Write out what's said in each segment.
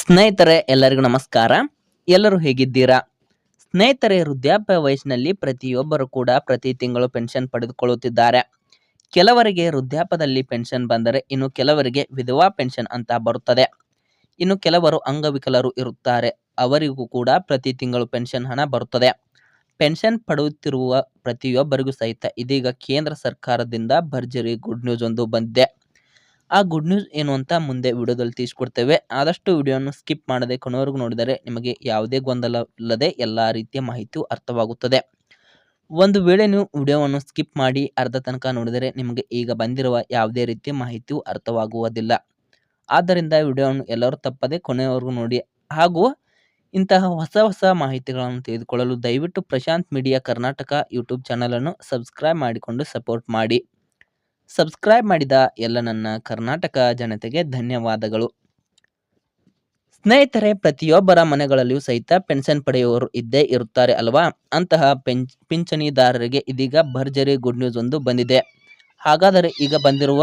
ಸ್ನೇಹಿತರೆ, ಎಲ್ಲರಿಗೂ ನಮಸ್ಕಾರ. ಎಲ್ಲರೂ ಹೇಗಿದ್ದೀರಾ? ಸ್ನೇಹಿತರೆ, ವೃದ್ಧಾಪ್ಯ ವಯಸ್ಸಿನಲ್ಲಿ ಪ್ರತಿಯೊಬ್ಬರು ಕೂಡ ಪ್ರತಿ ತಿಂಗಳು ಪೆನ್ಷನ್ ಪಡೆದುಕೊಳ್ಳುತ್ತಿದ್ದಾರೆ. ಕೆಲವರಿಗೆ ವೃದ್ಧಾಪ್ಯದಲ್ಲಿ ಪೆನ್ಷನ್ ಬಂದರೆ ಇನ್ನು ಕೆಲವರಿಗೆ ವಿಧವಾ ಪೆನ್ಷನ್ ಅಂತ ಬರುತ್ತದೆ. ಇನ್ನು ಕೆಲವರು ಅಂಗವಿಕಲರು ಇರುತ್ತಾರೆ. ಅವರಿಗೂ ಕೂಡ ಪ್ರತಿ ತಿಂಗಳು ಪೆನ್ಷನ್ ಹಣ ಬರುತ್ತದೆ. ಪೆನ್ಷನ್ ಪಡೆಯುತ್ತಿರುವ ಪ್ರತಿಯೊಬ್ಬರಿಗೂ ಸಹಿತ ಇದೀಗ ಕೇಂದ್ರ ಸರ್ಕಾರದಿಂದ ಭರ್ಜರಿ ಗುಡ್ ನ್ಯೂಸ್ ಒಂದು ಬಂದಿದೆ. ಆ ಗುಡ್ ನ್ಯೂಸ್ ಏನು ಅಂತ ಮುಂದೆ ವಿಡಿಯೋದಲ್ಲಿ ತಿಳಿಸ್ಕೊಡ್ತೇವೆ. ಆದಷ್ಟು ವಿಡಿಯೋನ ಸ್ಕಿಪ್ ಮಾಡದೆ ಕೊನೆವರೆಗೂ ನೋಡಿದರೆ ನಿಮಗೆ ಯಾವುದೇ ಗೊಂದಲ ಇಲ್ಲದೆ ಎಲ್ಲ ರೀತಿಯ ಮಾಹಿತಿಯು ಅರ್ಥವಾಗುತ್ತದೆ. ಒಂದು ವೇಳೆ ನೀವು ವಿಡಿಯೋವನ್ನು ಸ್ಕಿಪ್ ಮಾಡಿ ಅರ್ಧ ತನಕ ನೋಡಿದರೆ ನಿಮಗೆ ಈಗ ಬಂದಿರುವ ಯಾವುದೇ ರೀತಿಯ ಮಾಹಿತಿಯು ಅರ್ಥವಾಗುವುದಿಲ್ಲ. ಆದ್ದರಿಂದ ವಿಡಿಯೋವನ್ನು ಎಲ್ಲರೂ ತಪ್ಪದೆ ಕೊನೆಯವರೆಗೂ ನೋಡಿ ಹಾಗೂ ಇಂತಹ ಹೊಸ ಹೊಸ ಮಾಹಿತಿಗಳನ್ನು ತೆಗೆದುಕೊಳ್ಳಲು ದಯವಿಟ್ಟು ಪ್ರಶಾಂತ್ ಮೀಡಿಯಾ ಕರ್ನಾಟಕ ಯೂಟ್ಯೂಬ್ ಚಾನಲನ್ನು ಸಬ್ಸ್ಕ್ರೈಬ್ ಮಾಡಿಕೊಂಡು ಸಪೋರ್ಟ್ ಮಾಡಿ. ಸಬ್ಸ್ಕ್ರೈಬ್ ಮಾಡಿದ ಎಲ್ಲ ನನ್ನ ಕರ್ನಾಟಕ ಜನತೆಗೆ ಧನ್ಯವಾದಗಳು. ಸ್ನೇಹಿತರೆ, ಪ್ರತಿಯೊಬ್ಬರ ಮನೆಗಳಲ್ಲಿಯೂ ಸಹಿತ ಪೆನ್ಷನ್ ಪಡೆಯುವವರು ಇದ್ದೇ ಇರುತ್ತಾರೆ ಅಲ್ವಾ? ಅಂತಹ ಪೆಂಚ್ ಪಿಂಚಣಿದಾರರಿಗೆ ಇದೀಗ ಭರ್ಜರಿ ಗುಡ್ ನ್ಯೂಸ್ ಒಂದು ಬಂದಿದೆ. ಹಾಗಾದರೆ ಈಗ ಬಂದಿರುವ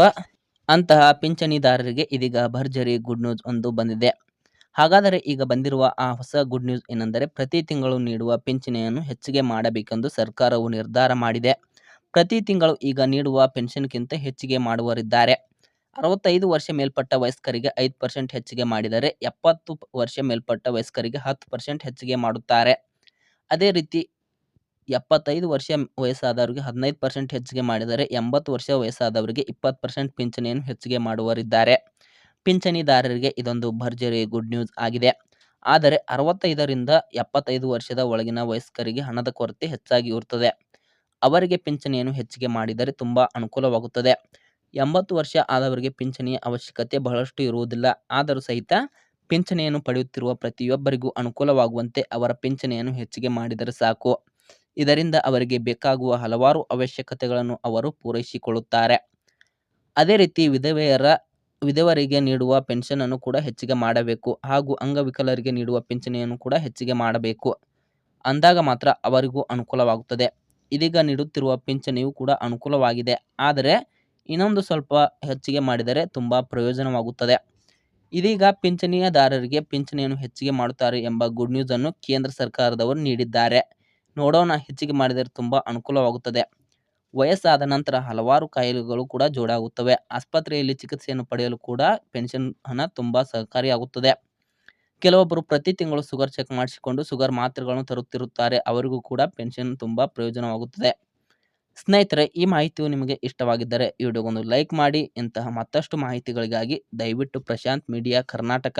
ಅಂತಹ ಪಿಂಚಣಿದಾರರಿಗೆ ಇದೀಗ ಭರ್ಜರಿ ಗುಡ್ ನ್ಯೂಸ್ ಒಂದು ಬಂದಿದೆ. ಹಾಗಾದರೆ ಈಗ ಬಂದಿರುವ ಆ ಹೊಸ ಗುಡ್ ನ್ಯೂಸ್ ಏನೆಂದರೆ ಪ್ರತಿ ತಿಂಗಳು ನೀಡುವ ಪಿಂಚಣಿಯನ್ನು ಹೆಚ್ಚಿಗೆ ಮಾಡಬೇಕೆಂದು ಸರ್ಕಾರವು ನಿರ್ಧಾರ ಮಾಡಿದೆ. ಪ್ರತಿ ತಿಂಗಳು ಈಗ ನೀಡುವ ಪೆನ್ಷನ್ಗಿಂತ ಹೆಚ್ಚಿಗೆ ಮಾಡುವರಿದ್ದಾರೆ ಅರವತ್ತೈದು ವರ್ಷ ಮೇಲ್ಪಟ್ಟ ವಯಸ್ಕರಿಗೆ ಐದು ಪರ್ಸೆಂಟ್ ಹೆಚ್ಚಿಗೆ ಮಾಡಿದರೆ ಎಪ್ಪತ್ತು ವರ್ಷ ಮೇಲ್ಪಟ್ಟ ವಯಸ್ಕರಿಗೆ ಹತ್ತು ಪರ್ಸೆಂಟ್ ಹೆಚ್ಚಿಗೆ ಮಾಡುತ್ತಾರೆ. ಅದೇ ರೀತಿ ಎಪ್ಪತ್ತೈದು ವರ್ಷ ವಯಸ್ಸಾದವರಿಗೆ ಹದಿನೈದು ಪರ್ಸೆಂಟ್ ಹೆಚ್ಚಿಗೆ ಮಾಡಿದರೆ ಎಂಬತ್ತು ವರ್ಷ ವಯಸ್ಸಾದವರಿಗೆ ಇಪ್ಪತ್ತು ಪರ್ಸೆಂಟ್ ಪಿಂಚಣಿಯನ್ನು ಹೆಚ್ಚಿಗೆ ಮಾಡುವರಿದ್ದಾರೆ ಪಿಂಚಣಿದಾರರಿಗೆ ಇದೊಂದು ಭರ್ಜರಿ ಗುಡ್ ನ್ಯೂಸ್ ಆಗಿದೆ. ಆದರೆ ಅರವತ್ತೈದರಿಂದ ಎಪ್ಪತ್ತೈದು ವರ್ಷದ ಒಳಗಿನ ವಯಸ್ಕರಿಗೆ ಹಣದ ಕೊರತೆ ಹೆಚ್ಚಾಗಿ ಇರುತ್ತದೆ. ಅವರಿಗೆ ಪಿಂಚಣಿಯನ್ನು ಹೆಚ್ಚಿಗೆ ಮಾಡಿದರೆ ತುಂಬ ಅನುಕೂಲವಾಗುತ್ತದೆ. ಎಂಬತ್ತು ವರ್ಷ ಆದವರಿಗೆ ಪಿಂಚಣಿಯ ಅವಶ್ಯಕತೆ ಬಹಳಷ್ಟು ಇರುವುದಿಲ್ಲ. ಆದರೂ ಸಹಿತ ಪಿಂಚಣಿಯನ್ನು ಪಡೆಯುತ್ತಿರುವ ಪ್ರತಿಯೊಬ್ಬರಿಗೂ ಅನುಕೂಲವಾಗುವಂತೆ ಅವರ ಪಿಂಚಣಿಯನ್ನು ಹೆಚ್ಚಿಗೆ ಮಾಡಿದರೆ ಸಾಕು. ಇದರಿಂದ ಅವರಿಗೆ ಬೇಕಾಗುವ ಹಲವಾರು ಅವಶ್ಯಕತೆಗಳನ್ನು ಅವರು ಪೂರೈಸಿಕೊಳ್ಳುತ್ತಾರೆ. ಅದೇ ರೀತಿ ವಿಧವೆಯರ, ವಿಧವರಿಗೆ ನೀಡುವ ಪೆನ್ಷನನ್ನು ಕೂಡ ಹೆಚ್ಚಿಗೆ ಮಾಡಬೇಕು. ಹಾಗೂ ಅಂಗವಿಕಲರಿಗೆ ನೀಡುವ ಪಿಂಚಣಿಯನ್ನು ಕೂಡ ಹೆಚ್ಚಿಗೆ ಮಾಡಬೇಕು. ಅಂದಾಗ ಮಾತ್ರ ಅವರಿಗೂ ಅನುಕೂಲವಾಗುತ್ತದೆ. ಇದೀಗ ನೀಡುತ್ತಿರುವ ಪಿಂಚಣಿಯು ಕೂಡ ಅನುಕೂಲವಾಗಿದೆ. ಆದರೆ ಇನ್ನೊಂದು ಸ್ವಲ್ಪ ಹೆಚ್ಚಿಗೆ ಮಾಡಿದರೆ ತುಂಬ ಪ್ರಯೋಜನವಾಗುತ್ತದೆ. ಇದೀಗ ಪಿಂಚಣಿಯದಾರರಿಗೆ ಪಿಂಚಣಿಯನ್ನು ಹೆಚ್ಚಿಗೆ ಮಾಡುತ್ತಾರೆ ಎಂಬ ಗುಡ್ ನ್ಯೂಸ್ ಅನ್ನು ಕೇಂದ್ರ ಸರ್ಕಾರದವರು ನೀಡಿದ್ದಾರೆ. ನೋಡೋಣ, ಹೆಚ್ಚಿಗೆ ಮಾಡಿದರೆ ತುಂಬ ಅನುಕೂಲವಾಗುತ್ತದೆ. ವಯಸ್ಸಾದ ನಂತರ ಹಲವಾರು ಕಾಯಿಲೆಗಳು ಕೂಡ ಜೋಡಾಗುತ್ತವೆ. ಆಸ್ಪತ್ರೆಯಲ್ಲಿ ಚಿಕಿತ್ಸೆಯನ್ನು ಪಡೆಯಲು ಕೂಡ ಪೆನ್ಷನ್ ಹಣ ತುಂಬ ಸಹಕಾರಿಯಾಗುತ್ತದೆ. ಕೆಲವೊಬ್ಬರು ಪ್ರತಿ ತಿಂಗಳು ಶುಗರ್ ಚೆಕ್ ಮಾಡಿಸಿಕೊಂಡು ಶುಗರ್ ಮಾತ್ರೆಗಳನ್ನು ತರುತ್ತಿರುತ್ತಾರೆ. ಅವರಿಗೂ ಕೂಡ ಪೆನ್ಷನ್ ತುಂಬ ಪ್ರಯೋಜನವಾಗುತ್ತದೆ. ಸ್ನೇಹಿತರೆ, ಈ ಮಾಹಿತಿಯು ನಿಮಗೆ ಇಷ್ಟವಾಗಿದ್ದರೆ ಈ ವಿಡಿಯೋಗೊಂದು ಲೈಕ್ ಮಾಡಿ. ಇಂತಹ ಮತ್ತಷ್ಟು ಮಾಹಿತಿಗಳಿಗಾಗಿ ದಯವಿಟ್ಟು ಪ್ರಶಾಂತ್ ಮೀಡಿಯಾ ಕರ್ನಾಟಕ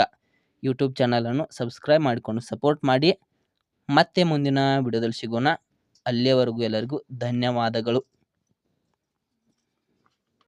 ಯೂಟ್ಯೂಬ್ ಚಾನಲನ್ನು ಸಬ್ಸ್ಕ್ರೈಬ್ ಮಾಡಿಕೊಂಡು ಸಪೋರ್ಟ್ ಮಾಡಿ. ಮತ್ತೆ ಮುಂದಿನ ವಿಡಿಯೋದಲ್ಲಿ ಸಿಗೋಣ. ಅಲ್ಲಿಯವರೆಗೂ ಎಲ್ಲರಿಗೂ ಧನ್ಯವಾದಗಳು.